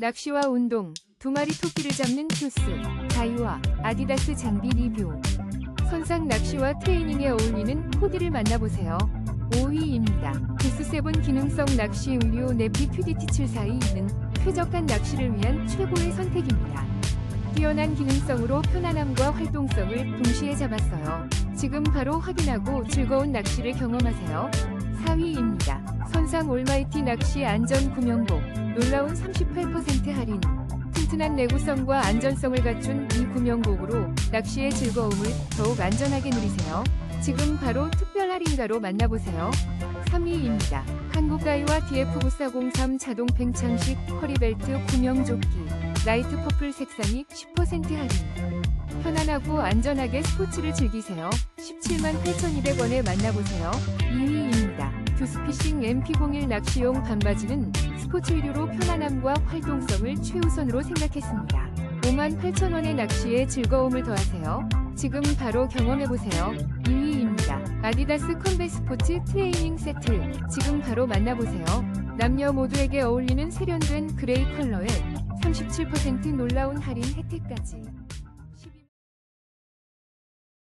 낚시와 운동, 두 마리 토끼를 잡는 투스, 다이와 아디다스 장비 리뷰. 선상 낚시와 트레이닝에 어울리는 코디를 만나보세요. 5위입니다. 부스7 기능성 낚시 음료 네피 큐디티 74이 쾌적한 낚시를 위한 최고의 선택입니다. 뛰어난 기능성으로 편안함과 활동성을 동시에 잡았어요. 지금 바로 확인하고 즐거운 낚시를 경험하세요. 4위입니다. 선상 올마이티 낚시 안전 구명복 놀라운 38% 할인 튼튼한 내구성과 안전성을 갖춘 이 구명복으로 낚시의 즐거움을 더욱 안전하게 누리세요. 지금 바로 특별 할인가로 만나보세요. 3위입니다. 한국가이와 DF9403 자동 팽창식 허리벨트 구명조끼 라이트 퍼플 색상이 10% 할인 편안하고 안전하게 스포츠를 즐기세요. 17만 8,200원에 만나보세요. 2위입니다. 두스피싱 MP01 낚시용 반바지는 스포츠 의류로 편안함과 활동성을 최우선으로 생각했습니다. 5만 8천원의 낚시에 즐거움을 더하세요. 지금 바로 경험해보세요. 2위입니다. 아디다스 컨베 스포츠 트레이닝 세트. 지금 바로 만나보세요. 남녀 모두에게 어울리는 세련된 그레이 컬러에 37% 놀라운 할인 혜택까지.